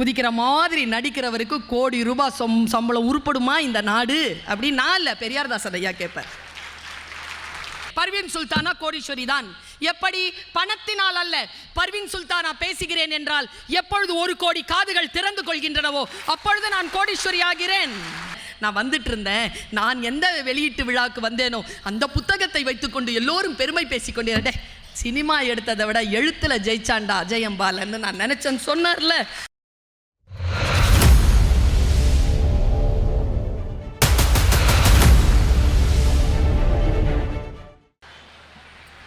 குதிக்கிற மாதிரி நடிக்கிறவருக்கு கோடி ரூபாய் சொம் சம்பளம் உருப்படுமா இந்த நாடு? அப்படின்னு நான் இல்லை பெரியார்தாசன் ஐயா கேட்பேன். பர்வீன் சுல்தானா கோடீஸ்வரி தான். எப்படி? பணத்தினால் அல்ல. பர்வீன் சுல்தானா பேசுகிறேன் என்றால் எப்பொழுது ஒரு கோடி காதுகள் திறந்து கொள்கின்றனவோ அப்பொழுது நான் கோடீஸ்வரி ஆகிறேன். நான் வந்துட்டு இருந்தேன் நான் எந்த வெளியீட்டு விழாக்கு வந்தேனோ அந்த புத்தகத்தை வைத்துக்கொண்டு எல்லோரும் பெருமை பேசிக்கொண்டே சினிமா எடுத்ததை விட எழுத்துல ஜெயிச்சாண்டா அஜயம்பாலன்னு நான் நினைச்சேன்னு சொன்னார்ல.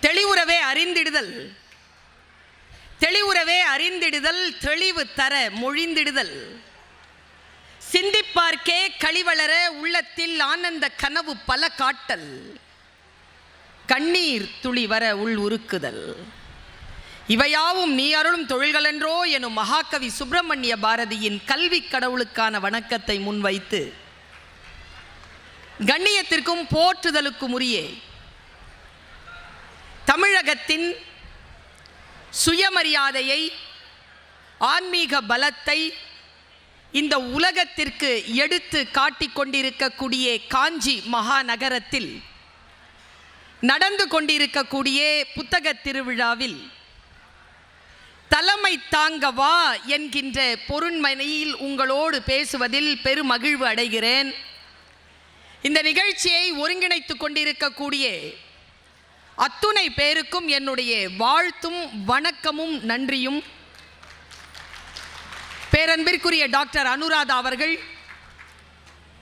தெளிவுறவே அறிந்திடுதல். தெளிவுறவே அறிந்திடுதல் தெளிவு தர மொழிந்திடுதல். சிந்திப்பார்க்கே கழிவளர உள்ளத்தில் ஆனந்த கனவு பல காட்டல். கண்ணீர் துளி வர உள் உருக்குதல். இவையாவும் நீ அருளும் தொழில்களென்றோ எனும் மகாகவி சுப்பிரமணிய பாரதியின் கல்வி கடவுளுக்கான வணக்கத்தை முன்வைத்து கண்ணியத்திற்கும் போற்றுதலுக்கும் உரியே தமிழகத்தின் சுயமரியாதையை ஆன்மீக பலத்தை இந்த உலகத்திற்கு எடுத்து காட்டிக்கொண்டிருக்கக்கூடிய காஞ்சி மகாநகரத்தில் நடந்து கொண்டிருக்கக்கூடிய புத்தக திருவிழாவில் தலைமை தாங்க வா என்கின்ற பொருண்மனையில் உங்களோடு பேசுவதில் பெருமகிழ்வு அடைகிறேன். இந்த நிகழ்ச்சியை ஒருங்கிணைத்து கொண்டிருக்கக்கூடிய அத்துணை பேருக்கும் என்னுடைய வாழ்த்தும் வணக்கமும் நன்றியும். பேரன்பிற்குரிய டாக்டர் அனுராதா அவர்கள்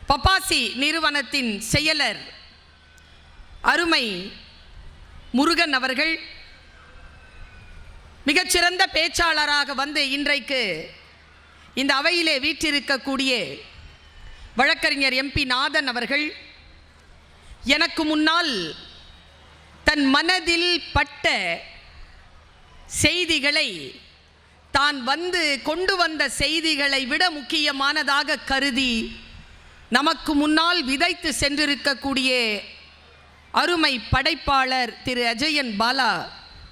பப்பாசி நிறுவனத்தின் செயலர் அருமை முருகன் அவர்கள் மிகச்சிறந்த பேச்சாளராக வந்து இன்றைக்கு இந்த அவையிலே வீற்றிருக்கக்கூடிய வழக்கறிஞர் எம்பி நாதன் அவர்கள் எனக்கு முன்னால் தன் மனதில் பட்ட செய்திகளை தான் வந்து கொண்டு வந்த செய்திகளை விட முக்கியமானதாக கருதி நமக்கு முன்னால் விதைத்து சென்றிருக்கக்கூடிய அருமை படைப்பாளர் திரு அஜயன் பாலா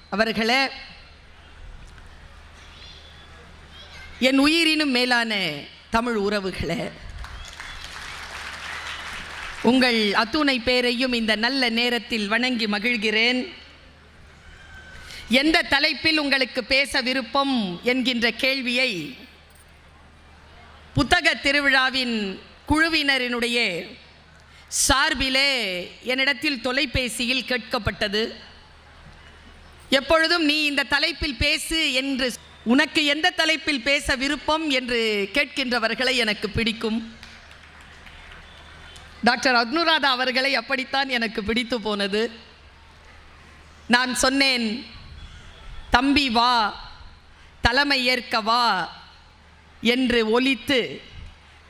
அவர்களே என் உயிரினும் மேலான தமிழ் உறவுகளே உங்கள் அத்துணை பேரையும் இந்த நல்ல நேரத்தில் வணங்கி மகிழ்கிறேன். எந்த தலைப்பில் உங்களுக்கு பேச விருப்பம் என்கின்ற கேள்வியை புத்தக திருவிழாவின் குழுவினரினுடைய சார்பிலே என்னிடத்தில் தொலைபேசியில் கேட்கப்பட்டது. எப்பொழுதும் நீ இந்த தலைப்பில் பேசு என்று உனக்கு எந்த தலைப்பில் பேச விருப்பம் என்று கேட்கின்றவர்களை எனக்கு பிடிக்கும். டாக்டர் அக்னுராதா அவர்களை அப்படித்தான் எனக்கு பிடித்து போனது. நான் சொன்னேன் தம்பி வா தலைமை ஏற்க வா என்று ஒலித்து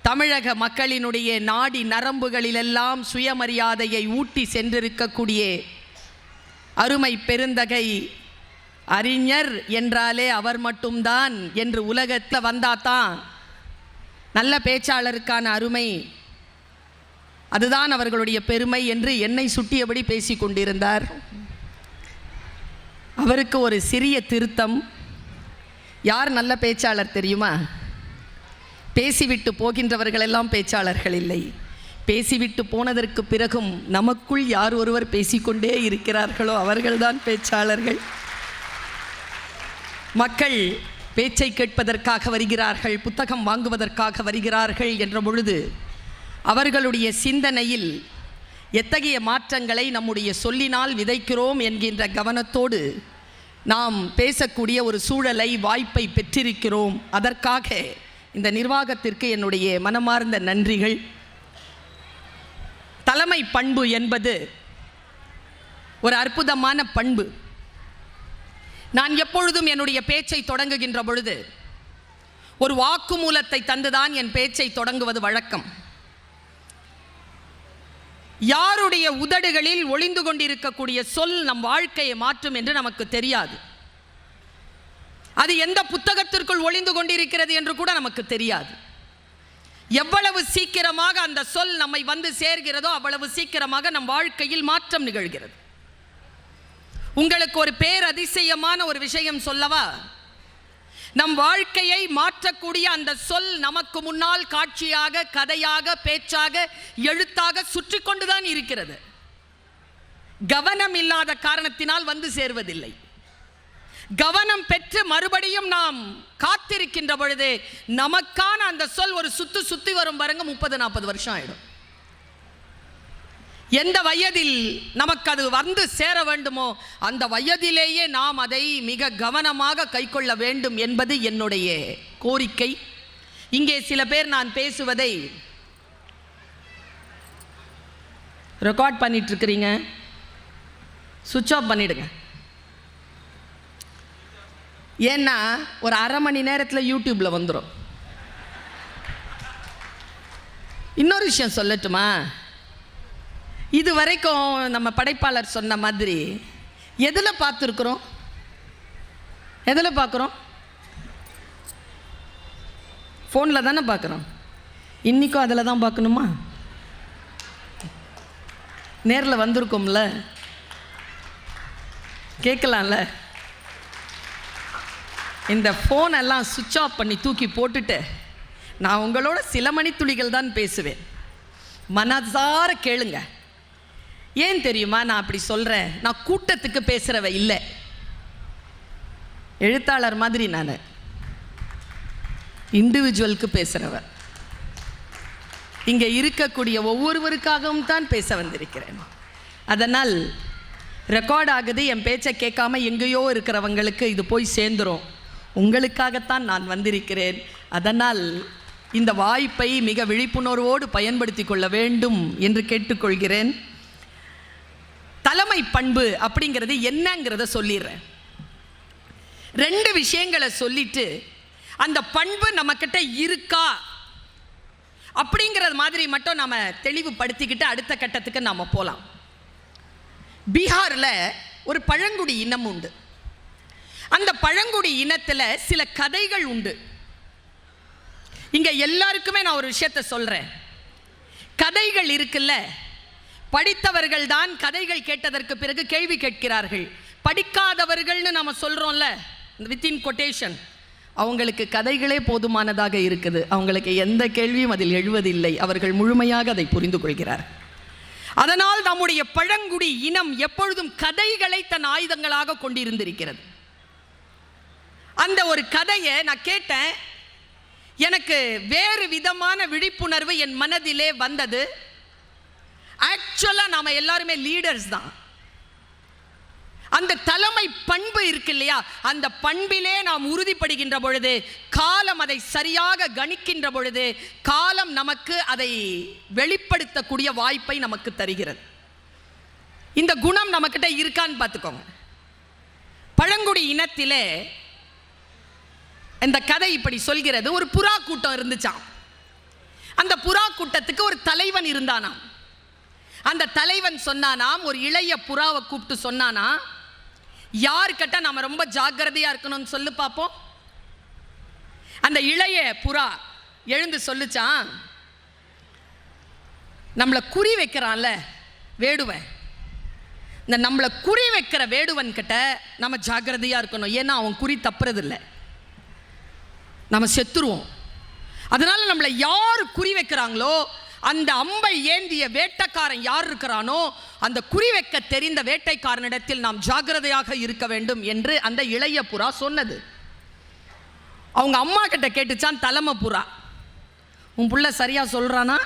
தமிழக மக்களினுடைய நாடி நரம்புகளிலெல்லாம் சுயமரியாதையை ஊட்டி சென்றிருக்கக்கூடிய அருமை பெருந்தகை அறிஞர் என்றாலே அவர் மட்டும்தான் என்று உலகத்தில் வந்தாதான் நல்ல பேச்சாளருக்கான அருமை அதுதான் அவர்களுடைய பெருமை என்று என்னை சுட்டியபடி பேசிக் கொண்டிருந்தார். அவருக்கு ஒரு சிறிய திருத்தம். யார் நல்ல பேச்சாளர் தெரியுமா? பேசிவிட்டு போகின்றவர்களெல்லாம் பேச்சாளர்கள் இல்லை. பேசிவிட்டு போனதற்கு பிறகும் நமக்குள் யார் ஒருவர் பேசிக்கொண்டே இருக்கிறார்களோ அவர்கள்தான் பேச்சாளர்கள். மக்கள் பேச்சை கேட்பதற்காக வருகிறார்கள் புத்தகம் வாங்குவதற்காக வருகிறார்கள் என்ற பொழுது அவர்களுடைய சிந்தனையில் எத்தகைய மாற்றங்களை நம்முடைய சொல்லினால் விதைக்கிறோம் என்கின்ற கவனத்தோடு நாம் பேசக்கூடிய ஒரு சூழலை வாய்ப்பை பெற்றிருக்கிறோம். அதற்காக இந்த நிர்வாகத்திற்கு என்னுடைய மனமார்ந்த நன்றிகள். தலைமை பண்பு என்பது ஒரு அற்புதமான பண்பு. நான் எப்பொழுதும் என்னுடைய பேச்சை தொடங்குகின்ற பொழுது ஒரு வாக்குமூலத்தை தந்துதான் என் பேச்சை தொடங்குவது வழக்கம். யாருடைய உதடுகளில் ஒளிந்து கொண்டிருக்கக்கூடிய சொல் நம் வாழ்க்கையை மாற்றும் என்று நமக்கு தெரியாது. அது எந்த புத்தகத்திற்குள் ஒளிந்து கொண்டிருக்கிறது என்று கூட நமக்கு தெரியாது. எவ்வளவு சீக்கிரமாக அந்த சொல் நம்மை வந்து சேர்கிறதோ அவ்வளவு சீக்கிரமாக நம் வாழ்க்கையில் மாற்றம் நிகழ்கிறது. உங்களுக்கு ஒரு பேரதிசயமான ஒரு விஷயம் சொல்லவா? நம் வாழ்க்கையை மாற்றக்கூடிய அந்த சொல் நமக்கு முன்னால் காட்சியாக கதையாக பேச்சாக எழுத்தாக சுற்றி கொண்டுதான் இருக்கிறது. கவனம் இல்லாத காரணத்தினால் வந்து சேர்வதில்லை. கவனம் பெற்று மறுபடியும் நாம் காத்திருக்கின்ற பொழுது நமக்கான அந்த சொல் ஒரு சுத்து சுத்தி வரும் பாருங்க முப்பது நாற்பது வருஷம் ஆயிடும். எந்த வயதில் நமக்கு அது வந்து சேர வேண்டுமோ அந்த வயதிலேயே நாம் அதை மிக கவனமாக கைக்கொள்ள வேண்டும் என்பது என்னுடைய கோரிக்கை. இங்கே சில பேர் நான் பேசுவதை ரெக்கார்ட் பண்ணிட்டு இருக்கிறீங்க சுவிட்ச் ஆஃப் பண்ணிடுங்க. ஏன்னா ஒரு அரை மணி நேரத்தில் யூடியூப்பில் வந்துடும் இன்னொரு விஷயம் சொல்லட்டுமா? இது வரைக்கும் நம்ம படைப்பாளர் சொன்ன மாதிரி எதில் பார்த்துருக்குறோம்? எதில் பார்க்குறோம்? ஃபோனில் தானே பார்க்குறோம். இன்றைக்கும் அதில் தான் பார்க்கணுமா? நேரில் வந்திருக்கோம்ல. கேட்கலாம்ல. இந்த ஃபோனெல்லாம் சுவிட்ச் ஆஃப் பண்ணி தூக்கி போட்டுட்டு நான் உங்களோட சில மணித்துளிகள் தான் பேசுவேன். மனசார கேளுங்கள் ஏன் தெரியுமா? நான் அப்படி சொல்கிறேன் நான் கூட்டத்துக்கு பேசுகிறவ இல்லை. எழுத்தாளர் மாதிரி நான். இண்டிவிஜுவலுக்கு பேசுகிறவ இங்கே இருக்கக்கூடிய ஒவ்வொருவருக்காகவும் தான் பேச வந்திருக்கிறேன். அதனால் ரெக்கார்ட் ஆகுது. என் பேச்சை கேட்காம எங்கேயோ இருக்கிறவங்களுக்கு இது போய் சேர்ந்துரும். உங்களுக்காகத்தான் நான் வந்திருக்கிறேன். அதனால் இந்த வாய்ப்பை மிக விழிப்புணர்வோடு பயன்படுத்தி கொள்ள வேண்டும் என்று கேட்டுக்கொள்கிறேன். தலைமை பண்பு அப்படிங்கிறது என்னங்கிறத சொல்லிடுறேன். ரெண்டு விஷயங்களை சொல்லிட்டு அந்த பண்பு நம்மக்கிட்ட இருக்கா? அப்படிங்கிறது மாதிரி மட்டும் நம்ம தெளிவுபடுத்திக்கிட்டு அடுத்த கட்டத்துக்கு நாம் போகலாம் பீகாரில் ஒரு பழங்குடி இனம் உண்டு. அந்த பழங்குடி இனத்தில் சில கதைகள் உண்டு. இங்கே எல்லாருக்குமே நான் ஒரு விஷயத்த சொல்கிறேன் கதைகள் இருக்குல்ல? படித்தவர்கள் தான் கதைகள் கேட்டதற்கு பிறகு கேள்வி கேட்கிறார்கள். படிக்காதவர்கள்னு நம்ம சொல்கிறோம்ல வித்தின் கொட்டேஷன் அவங்களுக்கு கதைகளே போதுமானதாக இருக்குது. அவங்களுக்கு எந்த கேள்வியும் அதில் எழுவதில்லை. அவர்கள் முழுமையாக அதை புரிந்து கொள்கிறார். அதனால் நம்முடைய பழங்குடி இனம் எப்பொழுதும் கதைகளை தன் ஆயுதங்களாக கொண்டிருந்திருக்கிறது. அந்த ஒரு கதையை நான் கேட்டேன். எனக்கு வேறு விதமான விழிப்புணர்வு என் மனதிலே வந்தது. ஆக்சுவலாக நாம் எல்லாருமே லீடர்ஸ் தான். அந்த தலைமை பண்பு இருக்கு இல்லையா? அந்த பண்பிலே நாம் உறுதிப்படுகின்ற பொழுது காலம் அதை சரியாக கணிக்கின்ற பொழுது காலம் நமக்கு அதை வெளிப்படுத்தக்கூடிய வாய்ப்பை நமக்கு தருகிறது. இந்த குணம் நம்மக்கிட்ட இருக்கான்னு பார்த்துக்கோங்க. பழங்குடி இனத்திலே இந்த கதை இப்படி சொல்கிறது. ஒரு புறா கூட்டம் இருந்துச்சாம். அந்த புறா கூட்டத்துக்கு ஒரு தலைவன் இருந்தானாம். அந்த தலைவன் சொன்னானாம் ஒரு இளைய புறாவை கூப்பிட்டு சொன்னானா யார்கிட்ட நம்ம ரொம்ப ஜாக்கிரதையா இருக்கணும்னு சொல்லு பார்ப்போம் அந்த இளைய புறா எழுந்து சொல்லுச்சான் நம்மளை குறி வைக்கிறான்ல வேடுவன். இந்த நம்மளை குறி வைக்கிற வேடுவன் கிட்ட நம்ம ஜாக்கிரதையா இருக்கணும். ஏன்னா அவன் குறி தப்புறதில்லை. நம்ம செத்துருவோம். அதனால நம்மளை யார் குறி வைக்கிறாங்களோ அந்த அம்பை ஏந்திய வேட்டைக்காரன் யார் இருக்கிறானோ அந்த குறி வைக்க தெரிந்த வேட்டைக்காரனிடத்தில் நாம் ஜாக்கிரதையாக இருக்க வேண்டும் என்று அந்த இளைய புறா சொன்னது. அவங்க அம்மா கிட்ட கேட்டுச்சான் தலைமை புறா. உன் புள்ள சரியாக சொல்கிறானா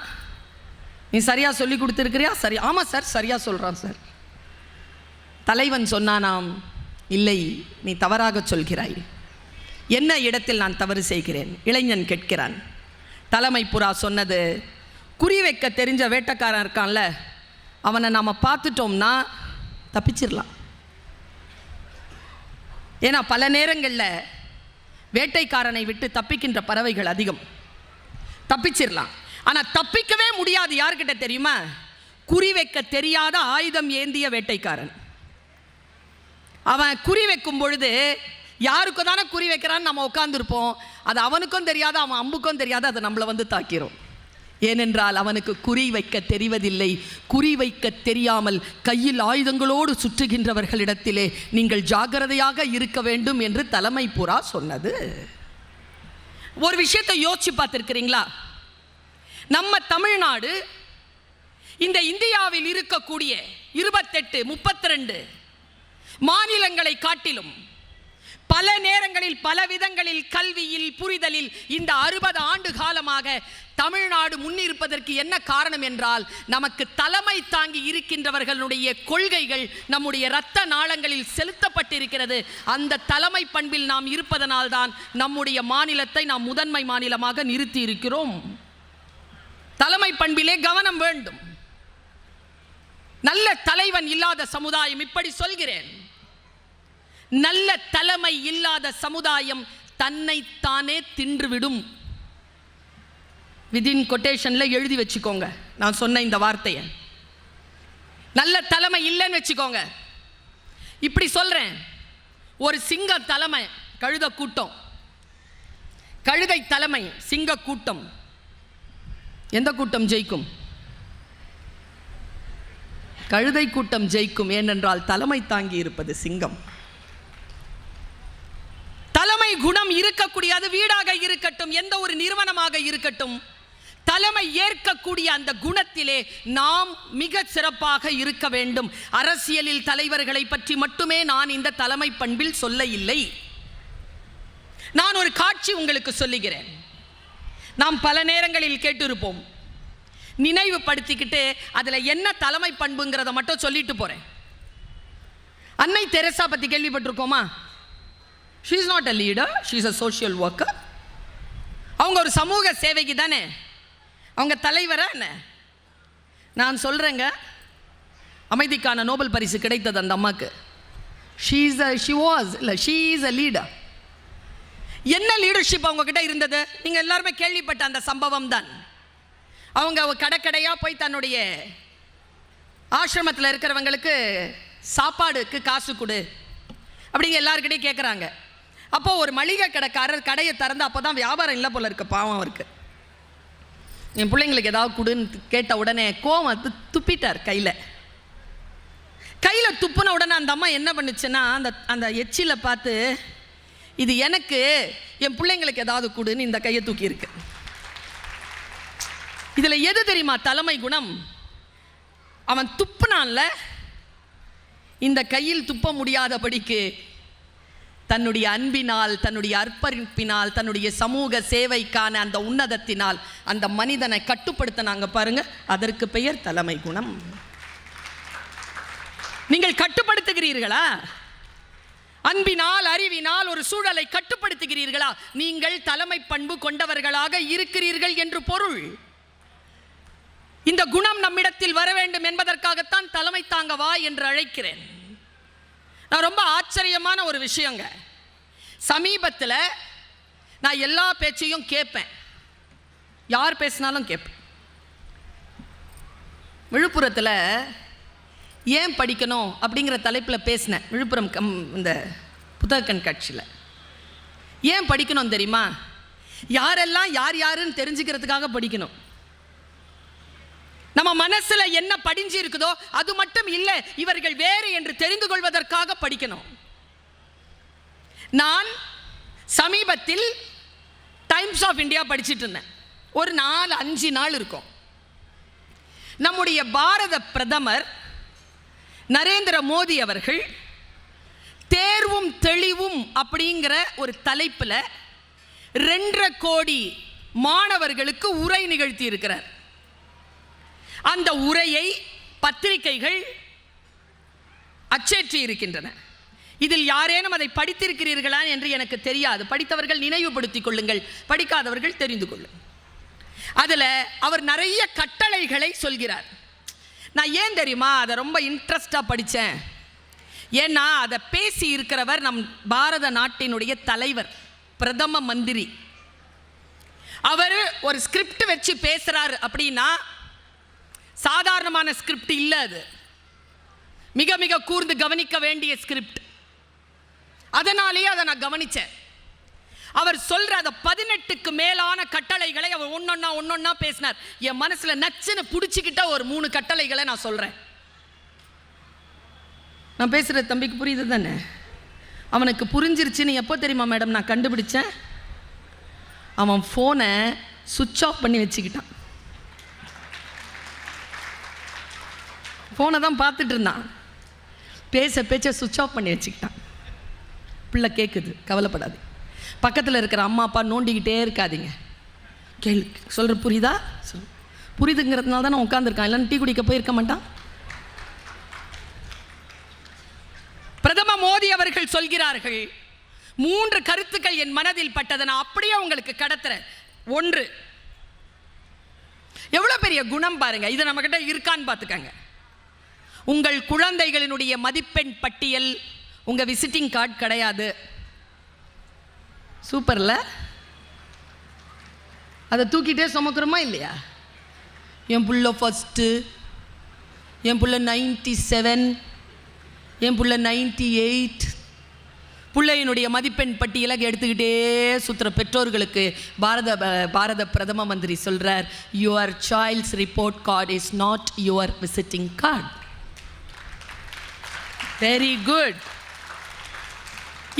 நீ சரியாக சொல்லி கொடுத்துருக்கிறியா? சரி. ஆமாம் சார் சரியாக சொல்கிறான் சார். தலைவன் சொன்னானாம் இல்லை நீ தவறாக சொல்கிறாய். என்ன இடத்தில் நான் தவறு செய்கிறேன்? இளைஞன் கேட்கிறான். தலைமை புறா சொன்னது குறி வைக்க தெரிஞ்ச வேட்டைக்காரன் இருக்கான்ல அவனை நாம் பார்த்துட்டோம்னா தப்பிச்சிடலாம் ஏன்னா பல நேரங்களில் வேட்டைக்காரனை விட்டு தப்பிக்கின்ற பறவைகள் அதிகம். தப்பிச்சிடலாம் ஆனால் தப்பிக்கவே முடியாது யார்கிட்ட தெரியுமா? குறி வைக்க தெரியாத ஆயுதம் ஏந்திய வேட்டைக்காரன். அவன் குறி வைக்கும் பொழுது யாருக்கு தானே குறி வைக்கிறான்னு நம்ம உட்காந்துருப்போம் அது அவனுக்கும் தெரியாது அவன் அம்புக்கும் தெரியாது அதை நம்மளை வந்து தாக்கிரும் ஏனென்றால் அவனுக்கு குறி வைக்க தெரிவதில்லை. குறி வைக்க தெரியாமல் கையில் ஆயுதங்களோடு சுற்றுகின்றவர்களிடத்திலே நீங்கள் ஜாக்கிரதையாக இருக்க வேண்டும் என்று தலைமை புறா சொன்னது. ஒரு விஷயத்தை யோசிச்சு பார்த்துருக்கிறீங்களா? நம்ம தமிழ்நாடு இந்த இந்தியாவில் இருக்கக்கூடிய இருபத்தெட்டு முப்பத்தி ரெண்டு மாநிலங்களை காட்டிலும் பல நேரங்களில் பல விதங்களில் கல்வியில் புரிதலில் இந்த அறுபது ஆண்டு காலமாக தமிழ்நாடு முன்னிருப்பதற்கு என்ன காரணம் என்றால் நமக்கு தலைமை தாங்கி இருக்கின்றவர்களுடைய கொள்கைகள் நம்முடைய இரத்த நாளங்களில் செலுத்தப்பட்டிருக்கிறது. அந்த தலைமை பண்பில் நாம் இருப்பதனால்தான் நம்முடைய மாநிலத்தை நாம் முதன்மை மாநிலமாக நிறுத்தி இருக்கிறோம் தலைமை பண்பிலே கவனம் வேண்டும். நல்ல தலைவன் இல்லாத சமுதாயம் இப்படி சொல்கிறேன். நல்ல தலைமை இல்லாத சமுதாயம் தன்னைத்தானே தின்றுவிடும். விதின் கொட்டேஷன்ல எழுதி வச்சுக்கோங்க. நான் சொன்ன இந்த வார்த்தையை. நல்ல தலைமை இல்லைன்னு வச்சுக்கோங்க. இப்படி சொல்றேன். ஒரு சிங்க தலைமை கழுத கூட்டம். கழுதை தலைமை சிங்க கூட்டம். எந்த கூட்டம் ஜெயிக்கும்? கழுதை கூட்டம் ஜெயிக்கும். ஏனென்றால் தலைமை தாங்கி இருப்பது சிங்கம். தலைமை குணம் இருக்கக்கூடிய அது வீடாக இருக்கட்டும் எந்த ஒரு நிறுவனமாக இருக்கட்டும் தலைமை ஏற்கக்கூடிய அந்த குணத்திலே நாம் மிக சிறப்பாக இருக்க வேண்டும். அரசியலில் தலைவர்களை பற்றி மட்டுமே நான் இந்த தலைமை பண்பில் சொல்ல இல்லை நான் ஒரு காட்சி உங்களுக்கு சொல்லுகிறேன். நாம் பல நேரங்களில் கேட்டிருப்போம். நினைவுபடுத்திக்கிட்டு அதில் என்ன தலைமை பண்புங்கிறத மட்டும் சொல்லிட்டு போகிறேன் அன்னை தெரசா பற்றி கேள்விப்பட்டிருக்கோமா? She is not a leader she is a social worker அவங்க ஒரு சமூக சேவைக்கு தானே? அவங்க தலைவரா என்ன? நான் சொல்கிறேங்க அமைதிக்கான நோபல் பரிசு கிடைத்தது அந்த அம்மாக்கு. She is a she was இல்லை ஷீ இஸ் அ லீடர் என்ன லீடர்ஷிப் அவங்கக்கிட்ட இருந்தது? நீங்கள் எல்லாருமே கேள்விப்பட்ட அந்த சம்பவம் தான். அவங்க கடைக்கடையாக போய் தன்னுடைய ஆசிரமத்தில் இருக்கிறவங்களுக்கு சாப்பாடுக்கு காசு கொடு அப்படிங்க எல்லாருக்கிட்டையும் கேட்குறாங்க அப்போ ஒரு மளிகை கடைக்காரர் கடையை திறந்து அப்போ தான் வியாபாரம் இல்லை போல இருக்கு பாவம் அவருக்கு. என் பிள்ளைங்களுக்கு ஏதாவது கொடுன்னு கேட்ட உடனே கோவம் துப்பிட்டார் கையில். கையில் துப்புன உடனே அந்த அம்மா என்ன பண்ணுச்சுன்னா அந்த அந்த எச்சில பார்த்து இது எனக்கு என் பிள்ளைங்களுக்கு ஏதாவது கொடுன்னு இந்த கையை தூக்கியிருக்கு. இதில் எது தெரியுமா? தலைமை குணம். அவன் துப்புனான்ல இந்த கையில் துப்ப முடியாதபடிக்கு தன்னுடைய அன்பினால் தன்னுடைய அர்ப்பணிப்பினால் தன்னுடைய சமூக சேவைக்கான அந்த உன்னதத்தினால் அந்த மனிதனை கட்டுப்படுத்தினாங்க பாருங்க. அதற்கு பெயர் தலைமை குணம். நீங்கள் கட்டுப்படுத்துகிறீர்களா? அன்பினால் அறிவினால் ஒரு சூழலை கட்டுப்படுத்துகிறீர்களா? நீங்கள் தலைமை பண்பு கொண்டவர்களாக இருக்கிறீர்கள் என்று பொருள். இந்த குணம் நம்மிடத்தில் வர வேண்டும் என்பதற்காகத்தான் தலைமை தாங்க வா என்று அழைக்கிறேன். நான் ரொம்ப ஆச்சரியமான ஒரு விஷயங்க. சமீபத்தில் நான் எல்லா பேச்சையும் கேட்பேன் யார் பேசினாலும் கேட்பேன் விழுப்புரத்தில் ஏன் படிக்கணும் அப்படிங்கிற தலைப்பில் பேசினேன். விழுப்புரம் கம் இந்த புத்தக கண்காட்சியில் ஏன் படிக்கணும் தெரியுமா? யாரெல்லாம் யார் யாருன்னு தெரிஞ்சுக்கிறதுக்காக படிக்கணும். நம்ம மனசுல என்ன படிஞ்சு இருக்குதோ அது மட்டும் இல்லை இவர்கள் வேறு என்று தெரிந்து கொள்வதற்காக படிக்கணும். நான் சமீபத்தில் டைம்ஸ் ஆஃப் இந்தியா படிச்சிட்டு இருந்தேன். ஒரு நாலு அஞ்சு நாள் இருக்கும். நம்முடைய பாரத பிரதமர் நரேந்திர மோடி அவர்கள் தேர்வும் தெளிவும் அப்படிங்கிற ஒரு தலைப்பில் ரெண்டரை கோடி மாணவர்களுக்கு உரை நிகழ்த்தி இருக்கிறார் அந்த உரையை பத்திரிகைகள் அச்சேற்றி இருக்கின்றன. இதில் யாரேனும் அதை படித்திருக்கிறீர்களா என்று எனக்கு தெரியாது. படித்தவர்கள் நினைவுபடுத்திக் கொள்ளுங்கள். படிக்காதவர்கள் தெரிந்து கொள்ளும். அதில் அவர் நிறைய கட்டளைகளை சொல்கிறார். நான் ஏன் தெரியுமா? அதை ரொம்ப இன்ட்ரெஸ்டாக படித்தேன் ஏன்னா அதை பேசி இருக்கிறவர் நம் பாரத நாட்டினுடைய தலைவர் பிரதம மந்திரி. அவர் ஒரு ஸ்கிரிப்ட் வச்சு பேசுகிறார் அப்படின்னா சாதாரணமான ஸ்கிரிப்ட் இல்லை அது. மிக மிக கூர்ந்து கவனிக்க வேண்டிய ஸ்கிரிப்ட் அதனாலேயே அதை நான் கவனித்தேன் அவர் சொல்ற அந்த பதினெட்டுக்கு மேலான கட்டளைகளை அவர் ஒன்னொன்னா ஒன்னொன்னா பேசினார். என் மனசுல நச்சுன்னு பிடிச்சிக்கிட்ட ஒரு மூணு கட்டளைகளை நான் சொல்றேன். நான் பேசுற தம்பிக்கு புரியுது தானே? அவனுக்கு புரிஞ்சிருச்சுன்னு எப்போ தெரியுமா மேடம் நான் கண்டுபிடிச்சேன்? அவன் ஃபோனை சுவிட்ச் ஆஃப் பண்ணி வச்சுக்கிட்டான். ஃபோனை தான் பார்த்துட்டு இருந்தான். பேச பேச்ச சுவிட்ச் ஆஃப் பண்ணி வச்சுக்கிட்டான். பிள்ளை கேட்குது கவலைப்படாது. பக்கத்தில் இருக்கிற அம்மா அப்பா நோண்டிக்கிட்டே இருக்காதீங்க. கேள் சொல்கிற புரியுதா? சொல் புரியுதுங்கிறதுனால தான் நான் உட்காந்துருக்கான் இல்லைன்னு டீ குடிக்க போயிருக்க மாட்டான். பிரதம மோடி அவர்கள் சொல்கிறார்கள் மூன்று கருத்துக்கள் என் மனதில் பட்டதை நான் அப்படியே உங்களுக்கு கடத்துறேன். ஒன்று எவ்வளோ பெரிய குணம் பாருங்க. இது நம்மக்கிட்ட இருக்கான்னு பார்த்துக்கங்க. உங்கள் குழந்தைகளினுடைய மதிப்பெண் பட்டியல் உங்கள் விசிட்டிங் கார்டு கிடையாது. சூப்பரில்? அதை தூக்கிட்டே சுமக்கிறோமா இல்லையா? என் புள்ள ஃபஸ்ட்டு என் புள்ள நைன்டி செவன் என் புள்ள நைன்டி எயிட் பிள்ளையினுடைய மதிப்பெண் பட்டியலை எடுத்துக்கிட்டே சுற்றுற பெற்றோர்களுக்கு பாரத பாரத பிரதம மந்திரி சொல்கிறார் your child's report card is not your visiting card very good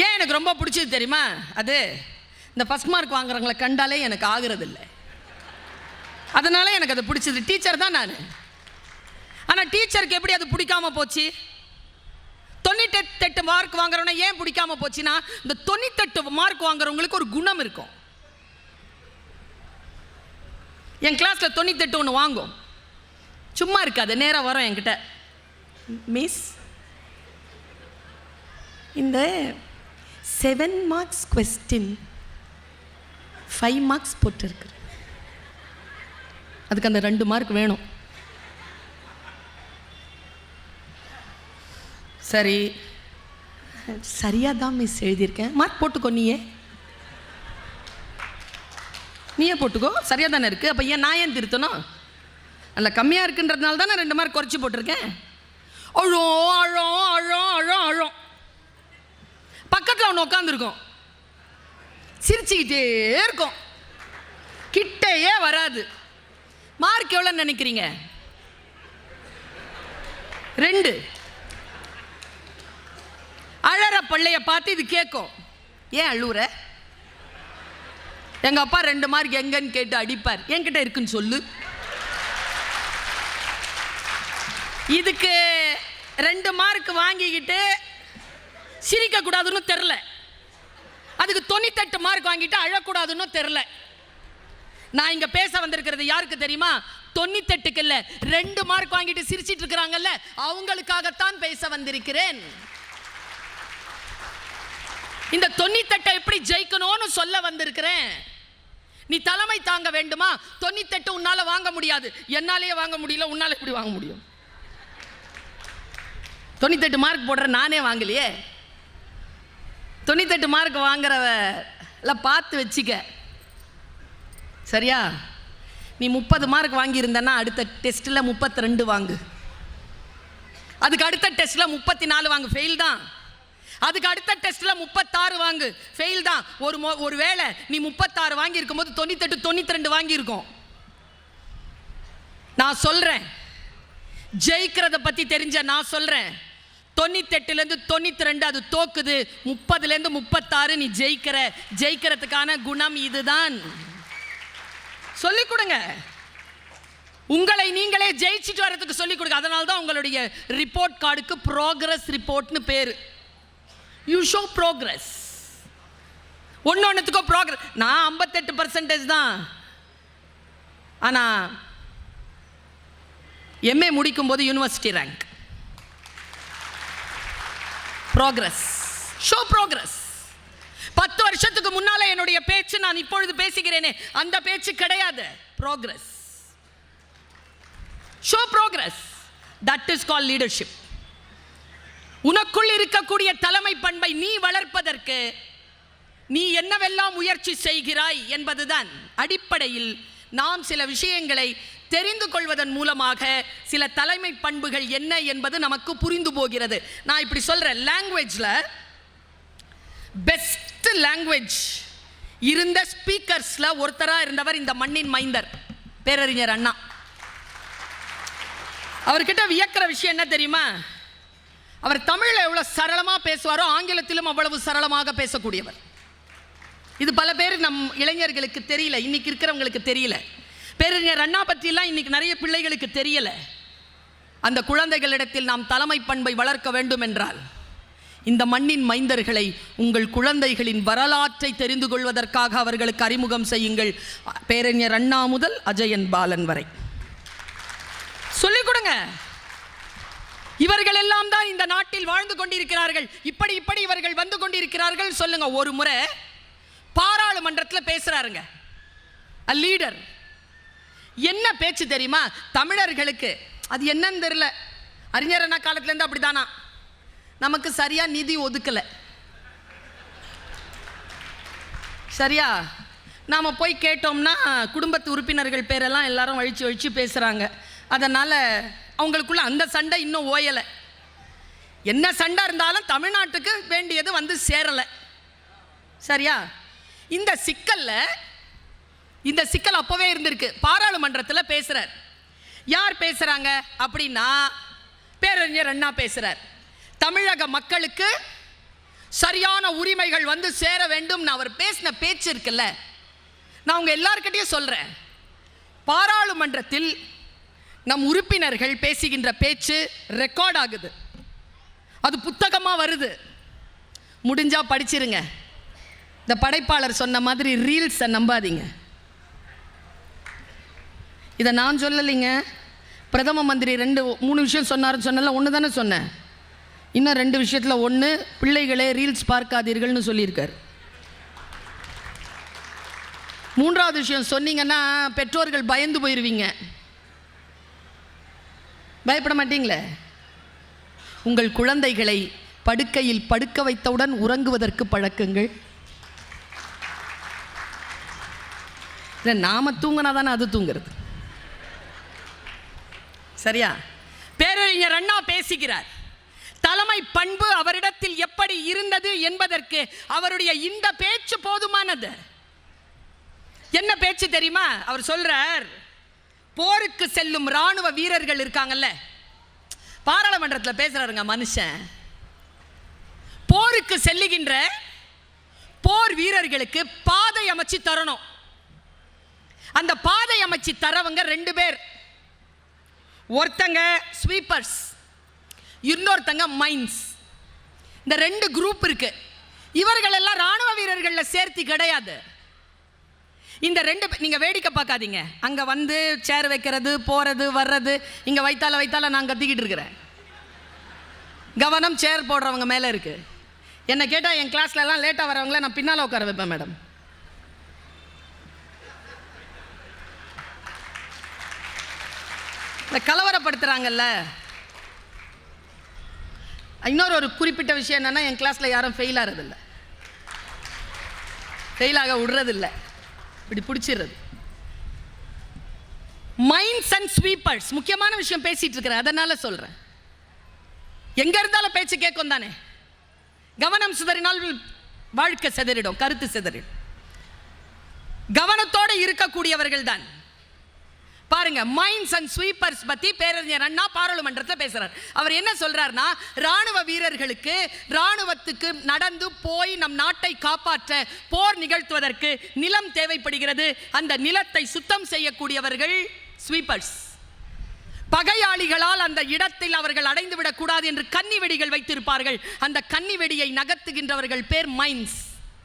ஏன் எனக்கு ரொம்ப பிடிச்சது தெரியுமா? அது இந்த ஃபஸ்ட் மார்க் வாங்குறவங்களை கண்டாலே எனக்கு ஆகுறது இல்லை அதனால எனக்கு அது பிடிச்சது. டீச்சர் தான் நான். ஆனால் டீச்சருக்கு எப்படி அது பிடிக்காம போச்சு? தொண்ணூத்தெட்டு மார்க் வாங்குறவன ஏன் பிடிக்காம போச்சுன்னா இந்த தொண்ணூத்தெட்டு மார்க் வாங்குறவங்களுக்கு ஒரு குணம் இருக்கும். என் கிளாஸில் தொண்ணூத்தெட்டு ஒன்று வாங்கும் சும்மா இருக்காது நேராக வரும் என்கிட்ட. மிஸ் இந்த seven marks question five marks போட்டிருக்கு. அதுக்கு அந்த ரெண்டு மார்க் வேணும். சரி. சரியாக தான் மிஸ் எழுதியிருக்கேன். மார்க் போட்டுக்கோ நீயே. நீயே போட்டுக்கோ. சரியாக தானே இருக்குது அப்போ ஏன் நான் ஏன் திருத்தணும்? அல்ல கம்மியாக இருக்குன்றதுனால தான் நான் ரெண்டு மார்க் குறைச்சி போட்டிருக்கேன். அழும் அழும் அழும் அழும் அழும் பக்கத்தில் ஒன்று உட்காந்துருக்கும் சிரிச்சுக்கிட்டே இருக்கும். கிட்டையே வராது. மார்க் எவ்வளோன்னு நினைக்கிறீங்க? ரெண்டு. அழற பிள்ளைய பார்த்து இது கேட்கும் ஏன் அழுவுற? எங்க அப்பா ரெண்டு மார்க் எங்கன்னு கேட்டு அடிப்பார். என்கிட்ட இருக்குன்னு சொல்லு. இதுக்கு ரெண்டு மார்க் வாங்கிக்கிட்டு சிரிக்க கூடாதுன்னு தெரில. அதுக்கு தொண்ணூத்தெட்டு மார்க் வாங்கிட்டு அழக்கூடாதுன்னு தெரில. நான் இங்க பேச வந்திருக்கிறது யாருக்கு தெரியுமா? தொண்ணூத்தெட்டுக்கு இல்ல ரெண்டு மார்க் வாங்கிட்டு சிரிச்சிட்டு இருக்கிறாங்கல்ல அவங்களுக்காகத்தான் பேச வந்திருக்கிறேன். இந்த தொண்ணூத்தெட்டை எப்படி ஜெயிக்கணும்னு சொல்ல வந்திருக்கிறேன். நீ தலைமை தாங்க வேண்டுமா? தொண்ணூத்தெட்டு உன்னால வாங்க முடியாது. என்னாலேயே வாங்க முடியல உன்னால எப்படி வாங்க முடியும்? தொண்ணூத்தெட்டு மார்க் போடுற நானே வாங்கலையே. தொண்ணூத்தெட்டு மார்க் வாங்குறவ எல்லாம் பார்த்து வச்சுக்க. சரியா? நீ முப்பது மார்க் வாங்கியிருந்தேன்னா அடுத்த டெஸ்ட்டில் முப்பத்தி ரெண்டு வாங்கு. அதுக்கு அடுத்த டெஸ்ட்டில் முப்பத்தி நாலு வாங்கு. ஃபெயில் தான். அதுக்கு அடுத்த டெஸ்ட்டில் முப்பத்தாறு வாங்கு. ஃபெயில் தான். ஒரு மோ ஒரு வேளை நீ முப்பத்தாறு வாங்கியிருக்கும் போது தொண்ணூத்தெட்டு தொண்ணூற்றி ரெண்டு வாங்கியிருக்கோம். நான் சொல்கிறேன் ஜெயிக்கிறத பற்றி தெரிஞ்ச நான் சொல்கிறேன் தொண்ணூத்தெட்டுலேருந்து தொண்ணூற்றி ரெண்டு அது தோக்குது. முப்பதுலேருந்து முப்பத்தாறு நீ ஜெயிக்கிற ஜெயிக்கிறதுக்கான குணம் இதுதான். சொல்லிக் கொடுங்க. உங்களை நீங்களே ஜெயிச்சிட்டு வர்றதுக்கு சொல்லிக் கொடுங்க. அதனால தான் உங்களுடைய ரிப்போர்ட் கார்டுக்கு ப்ரோக்ரஸ் ரிப்போர்ட்னு பேர். யூ ஷோ ப்ரோக்ரஸ் ஒன்று ஒன்றுத்துக்கும் ப்ரோக்ரஸ் நான் ஐம்பத்தெட்டு பர்சன்டேஜ் தான். ஆனால் எம்ஏ முடிக்கும் போது university rank progress show progress பத்து வருஷத்துக்கு முன்னால என்னுடைய பேச்சு நான் இப்பொழுது பேசுகிறேனே அந்த பேச்சு கிடையாது. Progress show progress that is call leadership உனக்குள் இருக்கக்கூடிய தலைமை பண்பை நீ வளர்ப்பதற்கு நீ என்னவெல்லாம் முயற்சி செய்கிறாய் என்பதுதான் அடிப்படையில் நாம் சில விஷயங்களை தெரிந்து கொள்வதன் மூலமாக சில தலைமை பண்புகள் என்ன என்பது நமக்கு புரிந்து போகிறது. நான் இப்படி சொல்கிறேன் லாங்குவேஜில் பெஸ்ட் லாங்குவேஜ் இருந்த ஸ்பீக்கர்ஸில் ஒருத்தராக இருந்தவர் இந்த மண்ணின் மைந்தர். பேரறிஞர் அண்ணா. அவர்கிட்ட வியக்கிற விஷயம் என்ன தெரியுமா? அவர் தமிழில் எவ்வளோ சரளமாக பேசுவாரோ ஆங்கிலத்திலும் அவ்வளவு சரளமாக பேசக்கூடியவர். இது பல பேர் நம் இளைஞர்களுக்கு தெரியல. இன்னைக்கு இருக்கிறவங்களுக்கு தெரியல. பேரறிஞர் அண்ணா பற்றிலாம் இன்னைக்கு நிறைய பிள்ளைகளுக்கு தெரியலை. அந்த குழந்தைகளிடத்தில் நாம் தலைமை பண்பை வளர்க்க வேண்டும் என்றால் இந்த மண்ணின் மைந்தர்களை உங்கள் குழந்தைகளின் வரலாற்றை தெரிந்து கொள்வதற்காக அவர்களுக்கு அறிமுகம் செய்யுங்கள். பேரறிஞர் அண்ணா முதல் அஜயன் பாலன் வரை. சொல்லிக் கொடுங்க. இவர்கள் எல்லாம் தான் இந்த நாட்டில் வாழ்ந்து கொண்டிருக்கிறார்கள். இப்படி இப்படி இவர்கள் வந்து கொண்டிருக்கிறார்கள் சொல்லுங்க. ஒரு முறை பாராளுமன்றத்தில் பேசுறாருங்க. அ லீடர் என்ன பேச்சு தெரியுமா? தமிழர்களுக்கு. அது என்னன்னு தெரியல. அறிஞர் அண்ணா காலத்துலேருந்து அப்படிதானா? நமக்கு சரியாக நிதி ஒதுக்கலை. சரியா? நாம் போய் கேட்டோம்னா குடும்பத்து உறுப்பினர்கள் பேரெல்லாம் எல்லாரும் வழித்து வழித்து பேசுகிறாங்க அதனால் அவங்களுக்குள்ள அந்த சண்டை இன்னும் ஓயலை. என்ன சண்டை இருந்தாலும் தமிழ்நாட்டுக்கு வேண்டியது வந்து சேரலை. சரியா? இந்த சிக்கலில் இந்த சிக்கல் அப்போவே இருந்திருக்கு. பாராளுமன்றத்தில் பேசுகிறார் யார் பேசுகிறாங்க அப்படின்னா பேரறிஞர் அண்ணா பேசுகிறார் தமிழக மக்களுக்கு சரியான உரிமைகள் வந்து சேர வேண்டும். அவர் பேசின பேச்சு இருக்குல்ல. நான் உங்கள் எல்லாருக்கிட்டையும் சொல்கிறேன் பாராளுமன்றத்தில் நம் உறுப்பினர்கள் பேசுகின்ற பேச்சு ரெக்கார்ட் ஆகுது. அது புத்தகமாக வருது. முடிஞ்சால் படிச்சிருங்க. இந்த படைப்பாளர் சொன்ன மாதிரி ரீல்ஸை நம்பாதீங்க. இதை நான் சொல்லலைங்க. பிரதம மந்திரி ரெண்டு மூணு விஷயம் சொன்னார்னு சொன்னல ஒன்று தானே சொன்னேன். இன்னும் ரெண்டு விஷயத்தில் ஒன்று பிள்ளைகளே ரீல்ஸ் பார்க்காதீர்கள்னு சொல்லியிருக்கார். மூன்றாவது விஷயம் சொன்னீங்கன்னா பெற்றோர்கள் பயந்து போயிடுவீங்க பயப்பட மாட்டீங்களே? உங்கள் குழந்தைகளை படுக்கையில் படுக்க வைத்தவுடன் உறங்குவதற்கு பழக்கங்கள். இல்லை நாம தூங்கினா தானே அது தூங்குறது. சரியா? பேரறிஞர் அண்ணா பேசுகிறார் தலைமை பண்பு அவரிடத்தில் எப்படி இருந்தது என்பதற்கு அவருடைய இந்த பேச்சு போதுமானது. என்ன பேச்சு தெரியுமா? அவர் சொல்றார் போருக்கு செல்லும் ராணுவ வீரர்கள் இருக்காங்கல்ல. பாராளுமன்றத்தில் பேசுறாருங்க மனுஷன். போருக்கு செல்லுகின்ற போர் வீரர்களுக்கு பாதை அமைச்சு தரணும். அந்த பாதை அமைச்சு தரவங்க ரெண்டு பேர். ஒருத்தங்க ஸ்வீப்பர்ஸ் இன்னொருத்தங்க மைன்ஸ் இந்த ரெண்டு குரூப் இருக்கு. இவர்கள் எல்லாம் ராணுவ வீரர்களில் சேர்த்து கிடையாது. இந்த ரெண்டு பே- நீங்க வேடிக்கை பார்க்காதீங்க. அங்க வந்து சேர் வைக்கிறது போறது வர்றது இங்க வைத்தால வைத்தால நான் கத்திக்கிட்டு இருக்கிறேன். கவனம் சேர் போடுறவங்க மேல இருக்கு. என்ன கேட்டா என் கிளாஸ்ல எல்லாம் லேட்டா வரவங்கள நான் பின்னால உட்கார வைப்பேன் மேடம் இந்த கலவரப்படுத்துறாங்கல்ல. இன்னொரு ஒரு குறிப்பிட்ட விஷயம் என்னன்னா என் கிளாஸ்ல யாரும் ஃபெயில் ஆகிறதில்ல ஃபெயில் ஆக விடுறதில்ல. இப்படி பிடிச்சிடுறது. மைண்ட்ஸ் அண்ட் ஸ்வீப்பர்ஸ் முக்கியமான விஷயம் பேசிட்டு இருக்கிறேன். அதனால சொல்றேன். எங்க இருந்தாலும் பேச்சு கேட்கும் தானே. கவனம் சிதறினால் வாழ்க்கை சிதறிடும் கருத்து சிதறிடும். கவனத்தோட இருக்கக்கூடியவர்கள் தான். பாருங்க மைன்ஸ் அண்ட் ஸ்வீப்பர்ஸ் பத்தி பேரறிஞர் அண்ணா பாராளுமன்றத்தில் பேசுறார். அவர் என்ன சொல்றாருன்னா ராணுவ வீரர்களுக்கு ராணுவத்துக்கு நடந்து போய் நம் நாட்டை காப்பாற்ற போர் நிகழ்த்துவதற்கு நிலம் தேவைப்படுகிறது. அந்த நிலத்தை சுத்தம் செய்யக்கூடியவர்கள் ஸ்வீப்பர்ஸ் பகையாளிகளால் அந்த இடத்தில் அவர்கள் அடைந்து விடக்கூடாது என்று கன்னி வெடிகள் வைத்திருப்பார்கள். அந்த கன்னி வெடியை நகர்த்துகின்றவர்கள் பேர் மைன்ஸ்